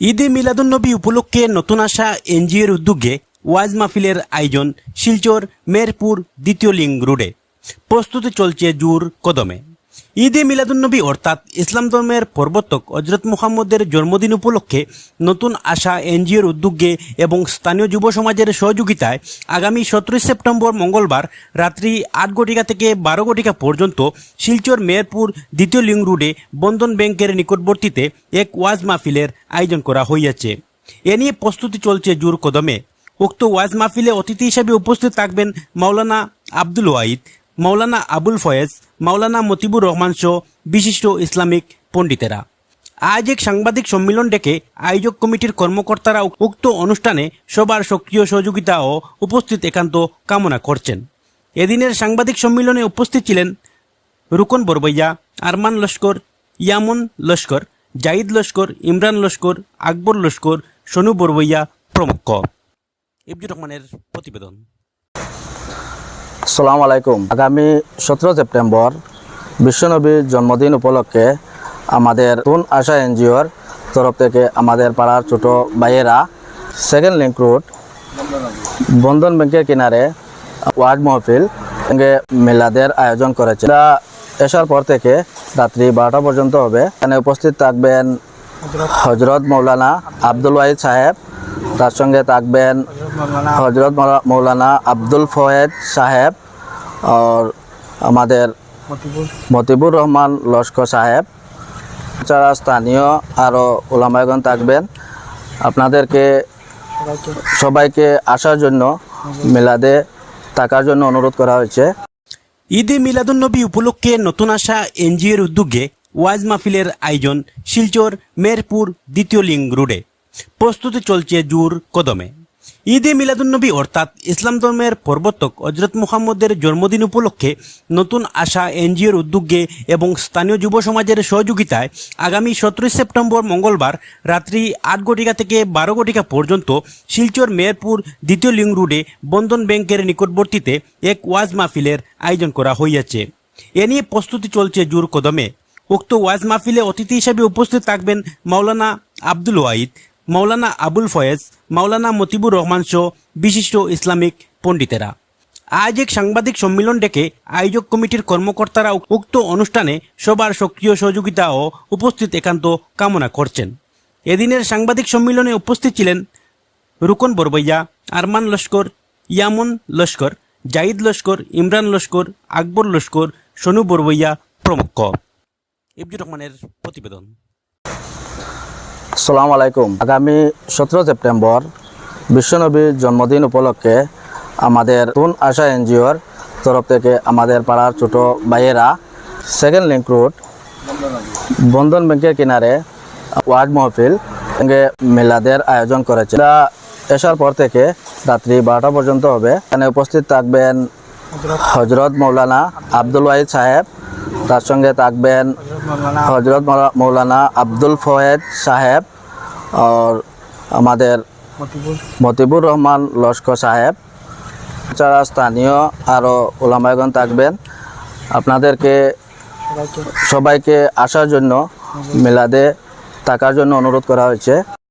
ঈদে মিলাদুন্নবী উপলক্ষে নতুন আসা এনজিওর উদ্যোগে ওয়াজ মাহফিলের আয়োজন শিলচর মেরপুর দ্বিতীয় লিঙ্ক রোডে। প্রস্তুতি চলছে জোর কদমে। ঈদে মিলাদুন্নবী অর্থাৎ ইসলাম ধর্মের প্রবর্তক হজরত মুহাম্মদের জন্মদিন উপলক্ষে নতুন আসা এনজিওর উদ্যোগে এবং স্থানীয় যুব সমাজের সহযোগিতায় আগামী সতেরোই সেপ্টেম্বর মঙ্গলবার রাত্রি আট ঘটিকা থেকে বারো ঘটিকা পর্যন্ত শিলচর মেয়রপুর দ্বিতীয় লিঙ্ক রোডে বন্ধন ব্যাংকের নিকটবর্তীতে এক ওয়াজ মাহফিলের আয়োজন করা হইয়াছে। এ নিয়ে প্রস্তুতি চলছে জোর কদমে। উক্ত ওয়াজ মাহফিলে অতিথি হিসেবে উপস্থিত থাকবেন মাওলানা আব্দুল ওয়াহিদ মাওলানা আবুল ফয়েজ, মাওলানা মতিবুর রহমান সহ বিশিষ্ট ইসলামিক পণ্ডিতেরা। আজ এক সাংবাদিক সম্মেলন ডেকে আয়োজক কমিটির কর্মকর্তারা উক্ত অনুষ্ঠানে সবার সক্রিয় সহযোগিতা ও উপস্থিত একান্ত কামনা করছেন। এদিনের সাংবাদিক সম্মেলনে উপস্থিত ছিলেন রুকন বরবইয়া, আরমান লস্কর, ইয়ামুন লস্কর জাহিদ লস্কর, ইমরান লস্কর, আকবর লস্কর, সনু বরবইয়া প্রমুখ। ইবজুর রহমানের প্রতিবেদন। সালাম আলাইকুম। আগামী সতেরো সেপ্টেম্বর বিশ্বনবীর জন্মদিন উপলক্ষে আমাদের তুন আশা এনজিওর তরফ থেকে আমাদের পাড়ার ছোট ভাইয়েরা সেকেন্ড লিঙ্ক রোড, বন্ধন ব্যাংকের কিনারে ওয়াজ মহফিল সঙ্গে মিলাদের আয়োজন করেছে। এসার পর থেকে রাত্রি বারোটা পর্যন্ত হবে। এখানে উপস্থিত থাকবেন হজরত মৌলানা আব্দুল ওয়াহিদ সাহেব, তার সঙ্গে থাকবেন হজরত মৌলানা আব্দুল ফয়েদ সাহেব আর আমাদের মতিবুর। রহমান লস্কর সাহেব। যারা স্থানীয় আরও ওলামায়গণ থাকবেন আপনাদেরকে সবাইকে। আসার জন্য মেলাদে থাকার জন্য অনুরোধ করা হয়েছে। ঈদে মিলাদুন্নবী উপলক্ষে নতুন আসা এনজিওর উদ্যোগে ওয়াজ মাহফিলের আয়োজন শিলচর মেরপুর দ্বিতীয় লিঙ্ক রোডে। প্রস্তুতি চলছে জোর কদমে। ঈদে মিলাদুন্নবী অর্থাৎ ইসলাম ধর্মের প্রবর্তক হজরত মুহাম্মদের জন্মদিন উপলক্ষে নতুন আসা এনজিওর উদ্যোগে এবং স্থানীয় যুব সমাজের সহযোগিতায় আগামী সতেরোই সেপ্টেম্বর মঙ্গলবার রাত্রি আট ঘটিকা থেকে বারো ঘটিকা পর্যন্ত শিলচর মেয়রপুর দ্বিতীয় লিঙ্ক রোডে বন্ধন ব্যাংকের নিকটবর্তীতে এক ওয়াজ মাহফিলের আয়োজন করা হইয়াছে। এ নিয়ে প্রস্তুতি চলছে জোর কদমে। উক্ত ওয়াজ মাহফিলে অতিথি হিসেবে উপস্থিত থাকবেন মাওলানা আব্দুল ওয়াহিদ মাওলানা আবুল ফয়েজ, মাওলানা মতিবুর রহমান সহ বিশিষ্ট ইসলামিক পণ্ডিতেরা। আজ এক সাংবাদিক সম্মেলন ডেকে আয়োজক কমিটির কর্মকর্তারা উক্ত অনুষ্ঠানে সবার সক্রিয় সহযোগিতা ও উপস্থিত একান্ত কামনা করছেন। এদিনের সাংবাদিক সম্মেলনে উপস্থিত ছিলেন রুকন বরবইয়া, আরমান লস্কর, ইয়ামুন লস্কর জাহিদ লস্কর, ইমরান লস্কর, আকবর লস্কর, সনু বরবইয়া প্রমুখ। ইবজুর রহমানের প্রতিবেদন। সালাম আলাইকুম। আগামী সতেরো সেপ্টেম্বর বিশ্বনবীর জন্মদিন উপলক্ষে আমাদের তুন আশা এনজিওর তরফ থেকে আমাদের পাড়ার ছোট ভাইয়েরা সেকেন্ড লিঙ্ক রোড, বন্ধন ব্যাংকের কিনারে ওয়াজ মহফিল সঙ্গে মিলাদের আয়োজন করেছে। এসার পর থেকে রাত্রি বারোটা পর্যন্ত হবে। এখানে উপস্থিত থাকবেন হজরত মৌলানা আব্দুল ওয়াহিদ সাহেব, তার সঙ্গে থাকবেন হজরত মৌলানা আব্দুল ফয়েদ সাহেব আর আমাদের মতিবুর রহমান লস্কর সাহেব এছাড়া স্থানীয় আরও ওলামায়গণ থাকবেন আপনাদেরকে সবাইকে আসার জন্য মেলাদে থাকার জন্য অনুরোধ করা হয়েছে